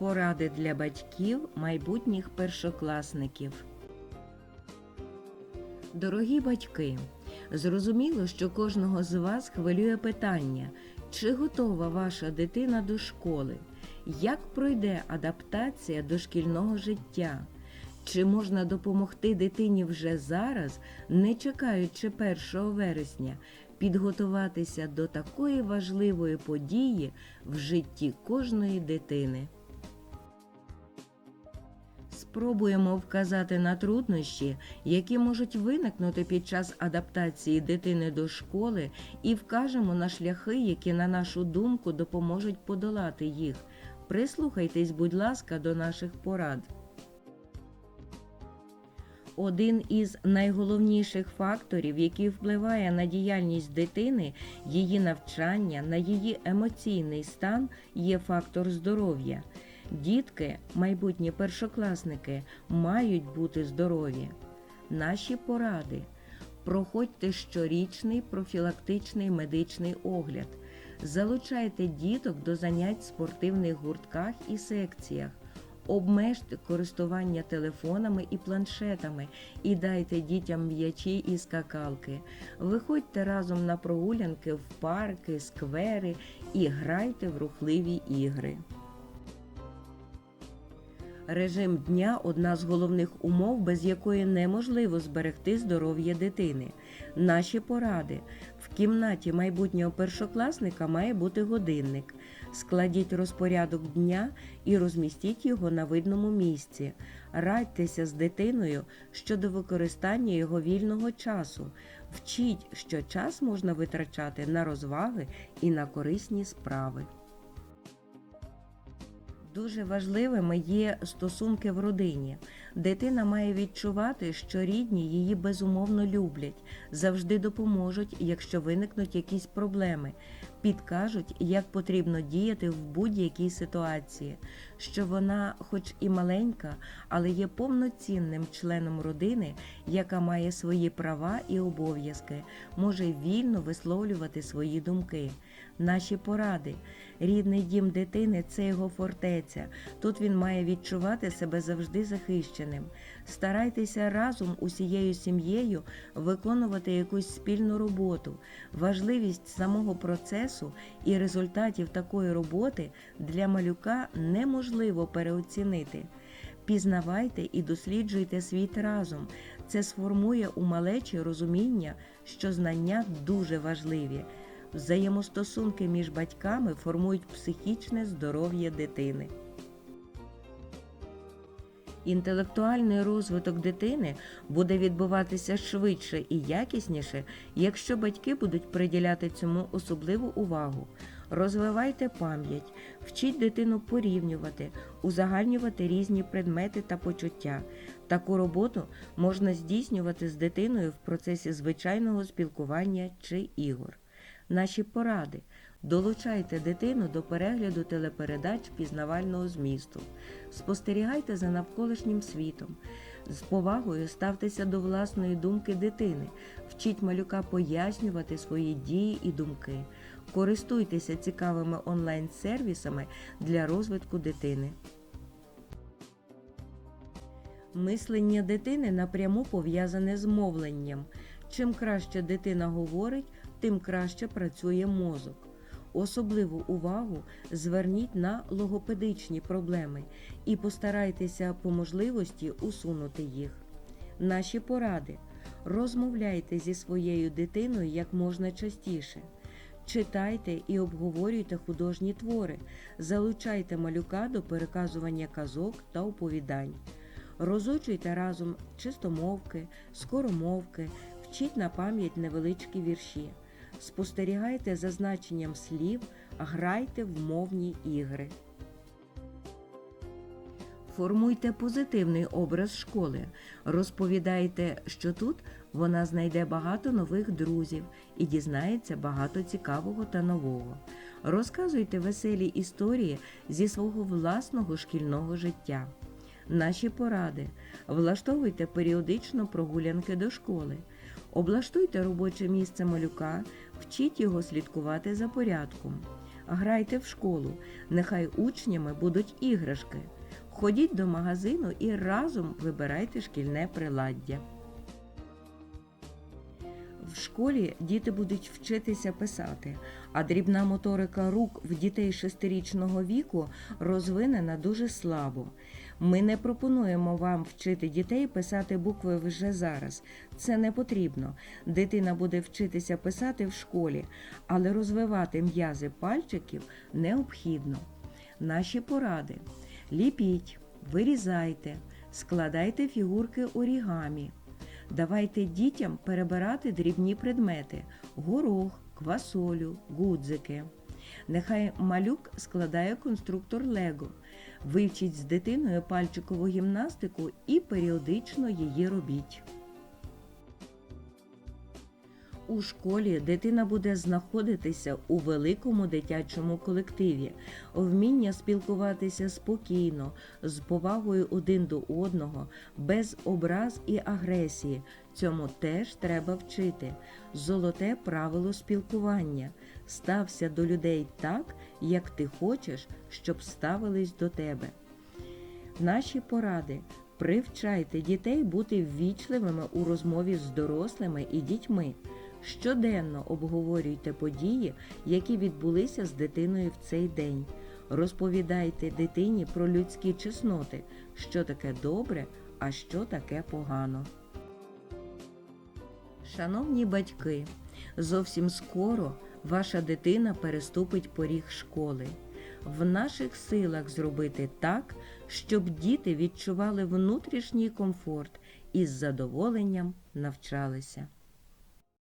Поради для батьків майбутніх першокласників. Дорогі батьки, зрозуміло, що кожного з вас хвилює питання, чи готова ваша дитина до школи, як пройде адаптація до шкільного життя, чи можна допомогти дитині вже зараз, не чекаючи 1 вересня, підготуватися до такої важливої події в житті кожної дитини. Спробуємо вказати на труднощі, які можуть виникнути під час адаптації дитини до школи, і вкажемо на шляхи, які, на нашу думку, допоможуть подолати їх. Прислухайтесь, будь ласка, до наших порад. Один із найголовніших факторів, який впливає на діяльність дитини, її навчання, на її емоційний стан, є фактор здоров'я. Дітки, майбутні першокласники, мають бути здорові. Наші поради. Проходьте щорічний профілактичний медичний огляд. Залучайте діток до занять в спортивних гуртках і секціях. Обмежте користування телефонами і планшетами і дайте дітям м'ячі і скакалки. Виходьте разом на прогулянки в парки, сквери і грайте в рухливі ігри. Режим дня одна з головних умов, без якої неможливо зберегти здоров'я дитини. Наші поради. В кімнаті майбутнього першокласника має бути годинник. Складіть розпорядок дня і розмістіть його на видному місці. Радьтеся з дитиною щодо використання його вільного часу. Вчіть, що час можна витрачати на розваги і на корисні справи. Дуже важливими є стосунки в родині. Дитина має відчувати, що рідні її безумовно люблять, завжди допоможуть, якщо виникнуть якісь проблеми, підкажуть, як потрібно діяти в будь-якій ситуації, що вона, хоч і маленька, але є повноцінним членом родини, яка має свої права і обов'язки, може вільно висловлювати свої думки. Наші поради. Рідний дім дитини це його фортеця. Тут він має відчувати себе завжди захищеним. Старайтеся разом усією сім'єю виконувати якусь спільну роботу. Важливість самого процесу і результатів такої роботи для малюка неможливо переоцінити. Пізнавайте і досліджуйте світ разом. Це сформує у малечі розуміння, що знання дуже важливі. Взаємостосунки між батьками формують психічне здоров'я дитини. Інтелектуальний розвиток дитини буде відбуватися швидше і якісніше, якщо батьки будуть приділяти цьому особливу увагу. Розвивайте пам'ять, вчіть дитину порівнювати, узагальнювати різні предмети та почуття. Таку роботу можна здійснювати з дитиною в процесі звичайного спілкування чи ігор. Наші поради. Долучайте дитину до перегляду телепередач пізнавального змісту. Спостерігайте за навколишнім світом. З повагою ставтеся до власної думки дитини. Вчіть малюка пояснювати свої дії і думки. Користуйтеся цікавими онлайн-сервісами для розвитку дитини. Мислення дитини напряму пов'язане з мовленням. Чим краще дитина говорить, тим краще працює мозок. Особливу увагу зверніть на логопедичні проблеми і постарайтеся по можливості усунути їх. Наші поради. Розмовляйте зі своєю дитиною як можна частіше. Читайте і обговорюйте художні твори, залучайте малюка до переказування казок та оповідань. Розучуйте разом чистомовки, скоромовки, вчіть на пам'ять невеличкі вірші. Спостерігайте за значенням слів, грайте в мовні ігри. Формуйте позитивний образ школи. Розповідайте, що тут вона знайде багато нових друзів і дізнається багато цікавого та нового. Розказуйте веселі історії зі свого власного шкільного життя. Наші поради. Влаштовуйте періодично прогулянки до школи. Облаштуйте робоче місце малюка, вчіть його слідкувати за порядком. Грайте в школу, нехай учнями будуть іграшки. Ходіть до магазину і разом вибирайте шкільне приладдя. В школі діти будуть вчитися писати, а дрібна моторика рук в дітей шестирічного віку розвинена дуже слабо. Ми не пропонуємо вам вчити дітей писати букви вже зараз. Це не потрібно. Дитина буде вчитися писати в школі, але розвивати м'язи пальчиків необхідно. Наші поради: ліпіть, вирізайте, складайте фігурки орігамі. Давайте дітям перебирати дрібні предмети горох, квасолю, гудзики. Нехай малюк складає конструктор Лего. Вивчіть з дитиною пальчикову гімнастику і періодично її робіть. У школі дитина буде знаходитися у великому дитячому колективі, вміння спілкуватися спокійно, з повагою один до одного, без образ і агресії. Цьому теж треба вчити. Золоте правило спілкування. Стався до людей так, як ти хочеш, щоб ставились до тебе. Наші поради. Привчайте дітей бути ввічливими у розмові з дорослими і дітьми. Щоденно обговорюйте події, які відбулися з дитиною в цей день. Розповідайте дитині про людські чесноти, що таке добре, а що таке погано. Шановні батьки, зовсім скоро ваша дитина переступить поріг школи. В наших силах зробити так, щоб діти відчували внутрішній комфорт і з задоволенням навчалися.